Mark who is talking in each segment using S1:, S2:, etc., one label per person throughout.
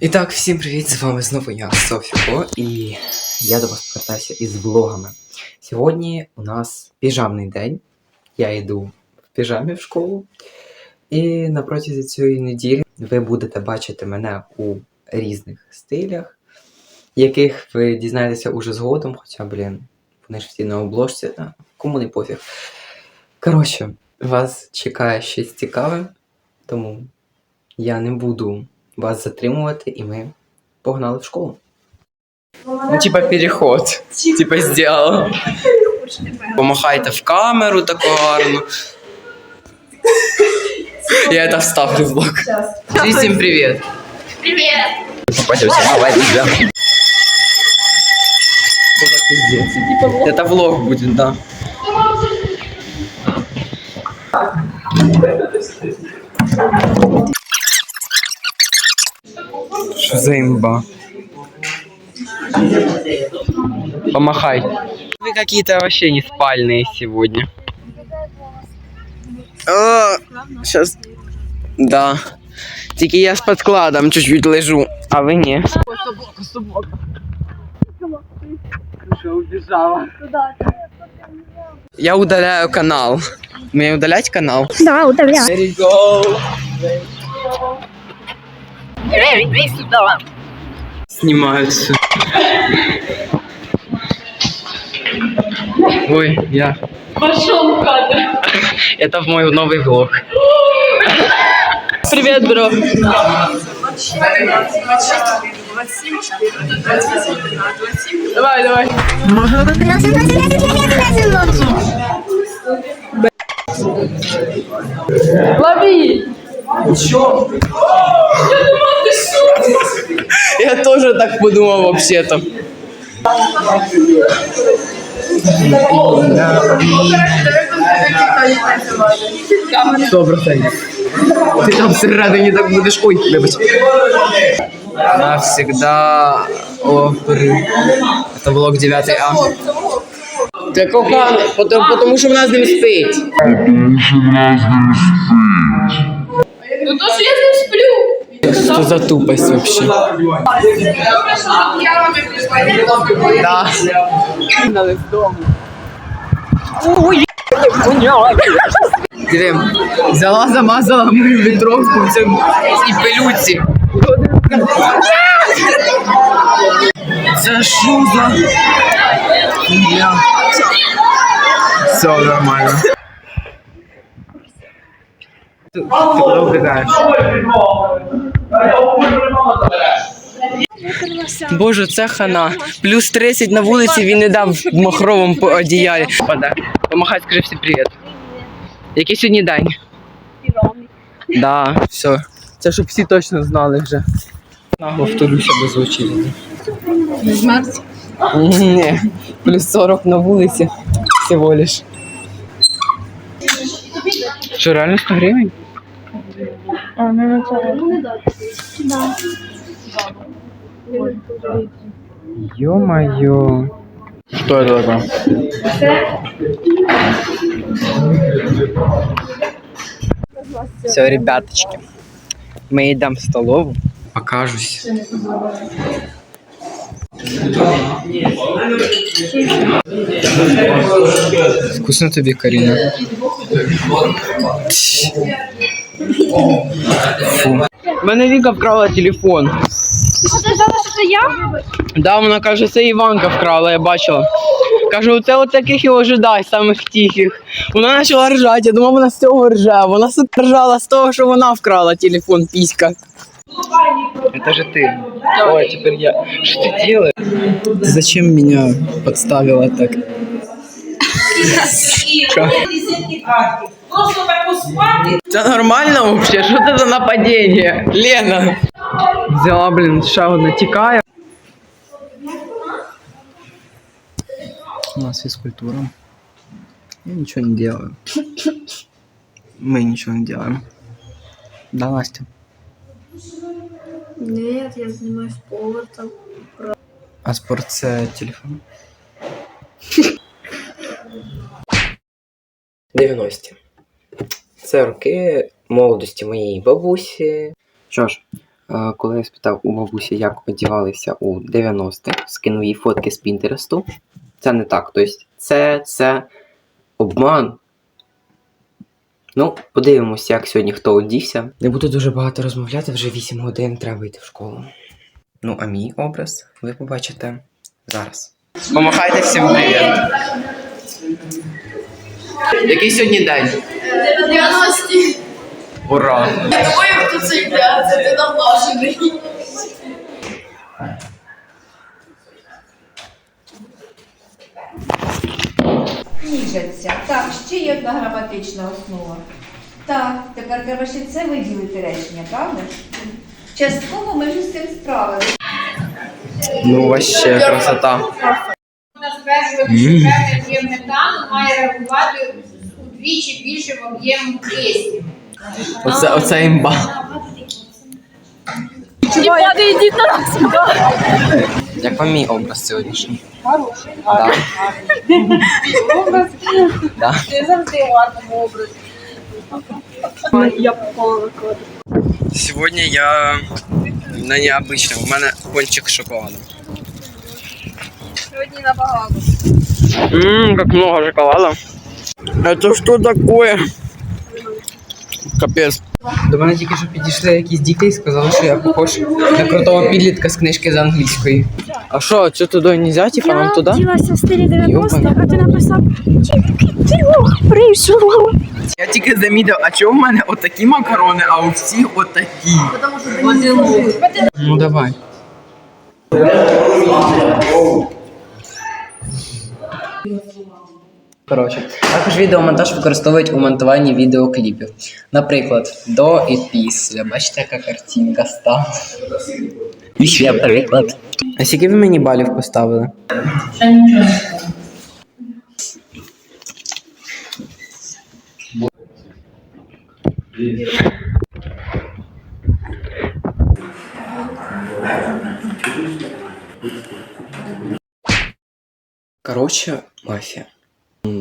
S1: І так, всім привіт! З вами знову я, Софіко, і я до вас повертаюся із влогами. Сьогодні у нас піжамний день. Я йду в піжамі в школу. І на протязі цієї неділі ви будете бачити мене у різних стилях, яких ви дізнаєтеся уже згодом, хоча, блін, вони ж всі на обложці, та кому не пофіг. Коротше, вас чекає щось цікаве, тому я не буду вас затримувати, і ми погнали в школу. Ну, типа переход. Типа сделала. Помахайте в камеру таку гарно. Я это вставлю в блог. Всім привіт.
S2: Привет!
S1: Попадете, давай, да. Это влог будет, да. Что за имба? Помахай. Вы какие-то вообще не спальные сегодня. сейчас. Да. Тільки я з подкладом чуть-чуть лежу, а ви ні. Я удаляю канал. Мне удалять канал?
S2: Да, удаляй.
S1: Let it go. Снимаются. Ой, я.
S2: Пошел в кадр.
S1: Это в мой новый влог. Привет, бро. Давай, давай.
S2: Лови. Чё?
S1: Я думал, ты сука. Я тоже так подумал вообще-то. Сто. Ты там всередині так будеш. Ой, вибач. Навсегда опри. Это блок 9 А. Та кохана, потому що в нас не спить.
S2: Тому що в нас не спить.
S1: Что за тупость вообще?
S2: Добре, що я.
S1: Да. Взяла, замазала мою вітровку в цьому. Це що за? Я. Все нормально. Ти куди вбігаєш? Боже, це хана. Плюс 30 на вулиці він не дав в махровому по- одіялі. Помахай, скажи всім привіт. Який сьогодні день? Да, все. Це щоб всі точно знали вже. Повторюся без.
S2: Смерть.
S1: Ні, плюс 40 на вулиці. Всього лиш. Що, реально 100 гривень?
S2: А, ну Да.
S1: Ё-моё. Что это такое? Все, ребяточки, мы идем в столовую. Покажусь. Вкусно тобі, Каріна? Фу. Мене Віка вкрала телефон.
S2: Ти що, ти знала, що це я?
S1: Да, вона каже, це Іванка вкрала, я бачила. Кажу, оце от таких і ожидай, самих тихих. Вона почала ржати, я думав, вона з цього рже. Вона сука ржала з того, що вона вкрала телефон, піська. Это же ты. Ой, теперь я. Что ты делаешь? Ты зачем меня подставила так?
S3: Просто таку спати.
S1: Это нормально вообще? Что это за нападение? Лена! Взяла, блин, ще одна тікає. У нас физкультура. Я ничего не делаю. Мы ничего не делаем. Да, Настя?
S2: Нет, я занимаюсь спортом.
S1: А спорт це телефон? 90-ті. Це роки молодості моєї бабусі. Що ж, Е, Коли я спитав у бабусі, як одягалися у 90-х, скинув їй фотки з Пінтересту. Це не так. Тобто, це, це обман. Ну, подивимося, як сьогодні хто одівся. Не буду дуже багато розмовляти, вже 8 годин треба йти в школу. Ну, а мій образ ви побачите зараз. Помахайте всім привіт. Який сьогодні день?
S2: 90-ті.
S1: Ура!
S2: Я думаю, хто це йде, це ти наблажений.
S3: Ніжаться. Так, ще є одна граматична основа. Так, тепер треба ще це виділити речення, правда? Частково ми вже з цим справилися.
S1: Ну, вообще красота.
S4: Що певний об'єм метану має реагувати удвічі більшим об'ємом кисню.
S1: Оце, оце імба.
S2: Не падай, йдіть на нас.
S1: Як вам мій образ сьогоднішній? Хороший. Да. Да.
S2: Ти завжди гарному образі. Я попала.
S1: Сьогодні я на необычном. У мене пончик шоколаду.
S2: Сьогодні набагато.
S1: Ммм, как много шоколада. Это что такое? Капець. До мене тільки що підійшли якісь діти і сказали, що я похож на крутого підлітка з книжки з англійської. А що, це туди не можна, типа нам туди?
S5: вділася в стилі 90-х, а ти написав «Діло прийшло».
S1: Я тільки замітив, а чого в мене отакі макарони, а у всіх отакі? Ну давай. Коротше, також відеомонтаж використовують у монтуванні відеокліпів. Наприклад, до і після. Бачите, яка картинка стала. І ще приклад. А скільки ви мені балів поставили? Коротше, мафія. М,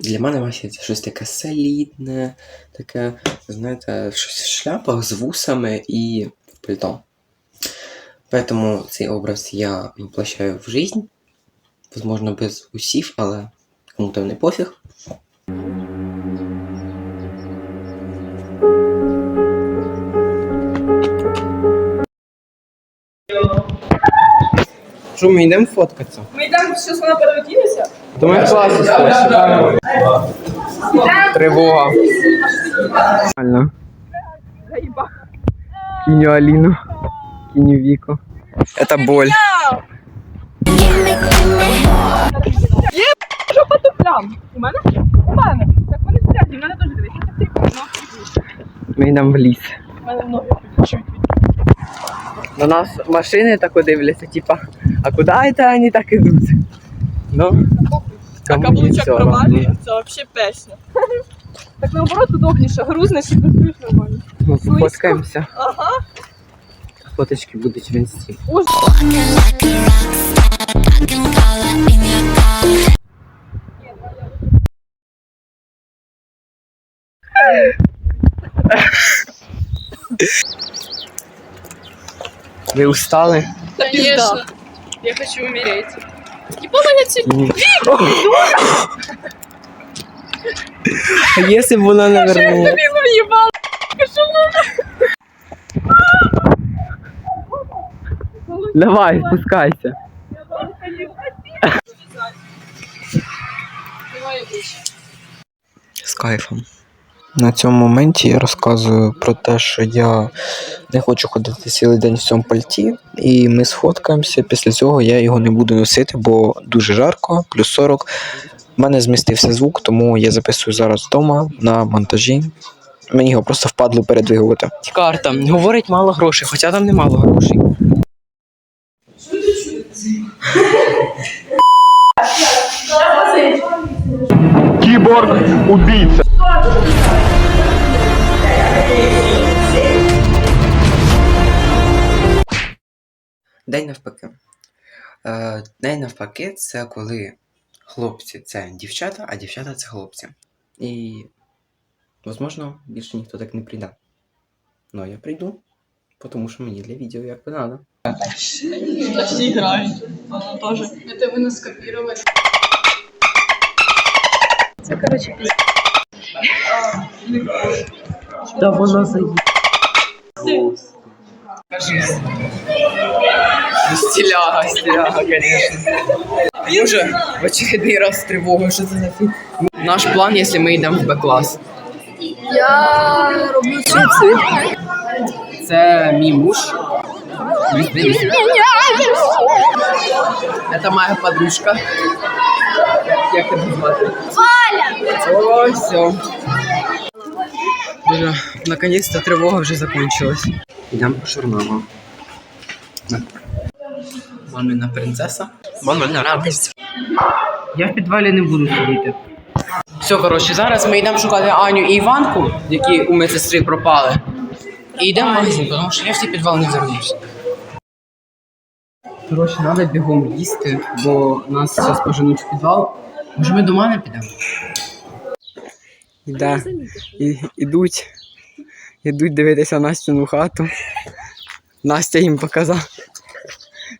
S1: Для мене мафія це щось таке солідне, таке, знаєте, щось в шляпах з вусами і в пальто. Поэтому цей образ я воплощаю в жизнь. Возможно, без усів, але кому-то не пофіг. Що, ми йдемо фоткатися?
S2: Ми йдемо, зараз вона переоділася.
S1: То ми в класі. Тривога. Нормально. Киню Аліну. Киню Віку. Это боль.
S2: Плям. У мене? У мене. Так вони сидять, в мене теж дивись.
S1: Ми йдемо в ліс.
S2: У мене ноги чуть.
S1: На нас машини так дивляться, типа, а куди це вони так ідуть? Ну,
S2: А каблучок
S1: не
S2: провалює, це взагалі песня. Так наоборот удобніше, грузнеш і працюєш нормально.
S1: Ну, пофоткаємося.
S2: Ага.
S1: Фоточки будуть в інсті. Ви устали?
S2: Конечно. Я хочу умереть. Не.
S1: Ні. А Если б вона, наверное...
S2: Заебал.
S1: Давай, спускайся. З кайфом. На цьому моменті я розказую про те, що я не хочу ходити цілий день в цьому пальті, і ми сфоткаємося. Після цього я його не буду носити, бо дуже жарко, плюс 40. У мене змістився звук, тому я записую зараз вдома на монтажі. Мені його просто впадло передвигувати. Карта говорить мало грошей, хоча там немало грошей.
S6: Киборг-убийца.
S1: День навпаки. Е, день навпаки, це коли хлопці це дівчата, а дівчата це хлопці. І, можливо, більше ніхто так не прийде. Ну, я прийду. Тому що мені для відео як би надо.
S2: Всі грають. Вона теж. Это ви нас скопірували. Це, коротше, піз...
S1: Да воно заїб. Стиляга, стиляга, конечно. Боже, в очередний раз тривога, що це за фі... Наш план, якщо ми йдемо в Б-клас.
S2: Я роблю чипси.
S1: Це мій муж. Это моя подружка. Як тебе звати? Валя! О, все. Наконец-то тривога вже закончилась. Йдемо по шурнамам. Мамина принцеса. Мамина радість. Я в підвалі не буду сидіти. Все, коротше, зараз ми йдемо шукати Аню і Іванку, які у медсестри пропали. І йдемо в магазин, тому що я в цей підвал не вернусь. Коротше, треба бігом їсти, бо нас зараз поженуть в підвал. Може ми до мене підемо? Да. І, ідуть, ідуть дивитися Настюну хату. Настя їм показала.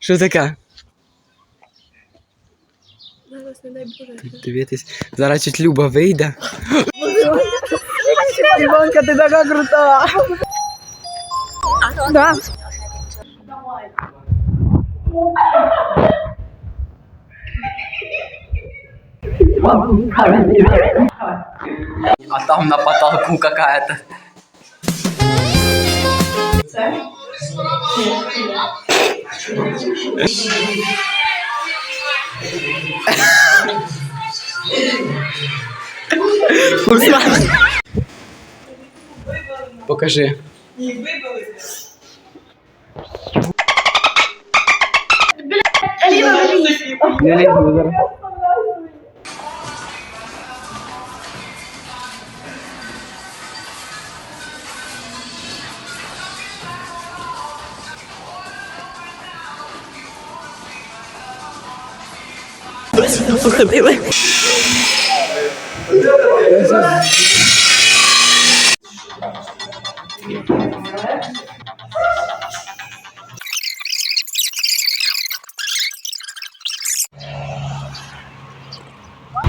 S1: Що таке? Тут дивитись. Зараз чуть Люба вийде. Іванка, ти така крута!
S5: Да.
S1: А там на потолку какая-то. Покажи. Не лізу зараз.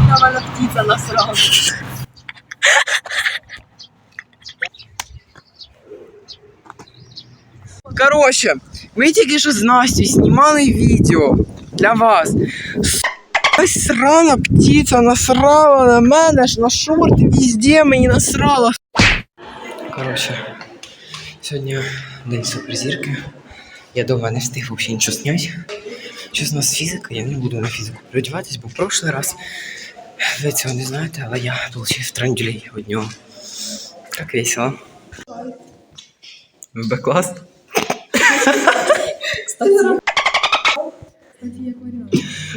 S2: На мене птиця насрала.
S1: Короче, ми тільки що з Настю знімали відео для вас. Ось срана птиця насрала на мене ж на шорти, везде мені насрала. Короче, сьогодні день суперзірки. Я дома не встиг взагалі нічого зняти. Щось у нас фізика, я не буду на фізику переодіватись, бо в прошлий раз ви цього не знаєте, але я отримав трандюлей від нього. Так весело. В Б-клас.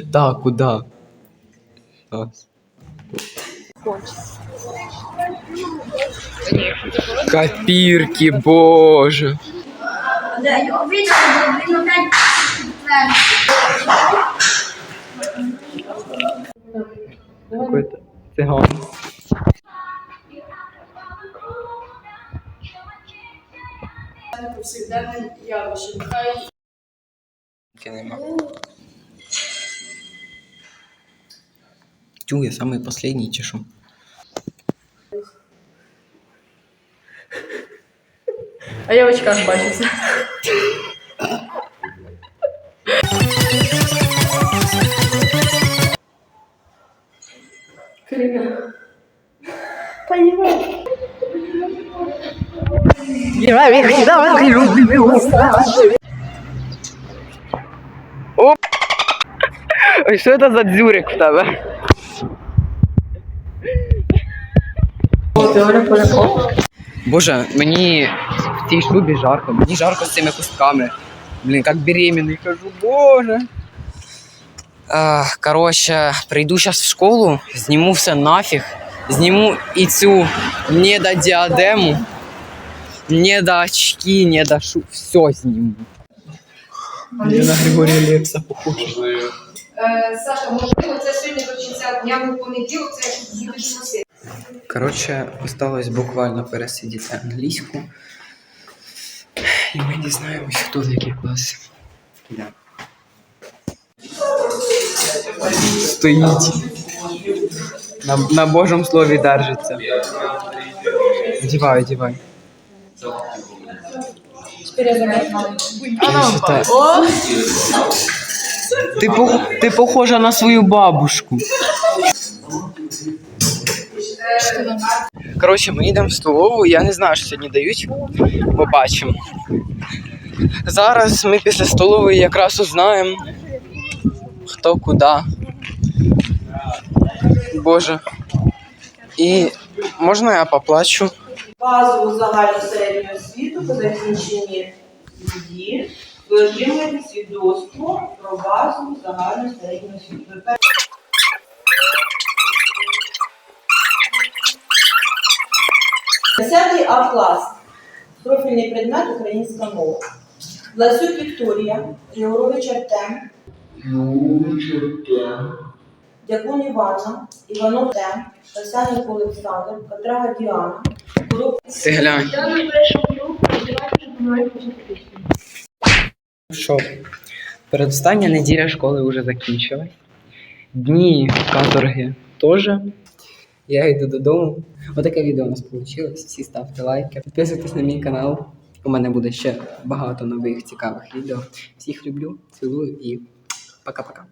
S1: Да, куда? Сейчас. Копирки, боже. Какой-то цыган.
S2: Повсякденне явище. Нехай
S1: Нема. Тю, я самый последний чешу.
S2: А я в очках бачуся.
S1: Ой, що це за дзюрик в тебе? Боже, мені в цій шубі жарко, мені жарко з цими кустками. Блін, як беременний, кажу, боже. А, коротше, прийду зараз в школу, зніму все нафіг, зніму і цю недодіадему, недоочки, недошу, все зніму. Я на Григорія Лепса похож.
S3: Саша, можливо, це сьогодні до кінця дня в понеділок, це якщо будеш носити.
S1: Коротше, осталось буквально пересидіти англійську. І ми дізнаємось, хто в який клас. Да. Стоїть. На, на Божому слові держиться. Одівай, одівай. Пересчитай. Ти, по, ти похожа на свою бабушку. Коротше, ми йдемо в столову, я не знаю, що сьогодні дають. Побачимо. Зараз ми після столової якраз узнаємо, хто куди. Боже. І можна я поплачу?
S6: базову загальну середню освіту по закінченні її ви отримуєте свідоцтво про базову загальну середню освіту. Десятий А клас. Профільний предмет українська мова. Ласюк Вікторія, Григорович Артем, Дякун Івана, Іванов Артем, Касяник Олександр, Катрага Діана,
S1: Ти глянь. Що? Передостання неділя школи вже закінчилась. Дні каторги теж. Я йду додому. Отаке відео у нас вийшло. Всі ставте лайки. Підписуйтесь на мій канал. У мене буде ще багато нових цікавих відео. Всіх люблю, цілую і пока-пока.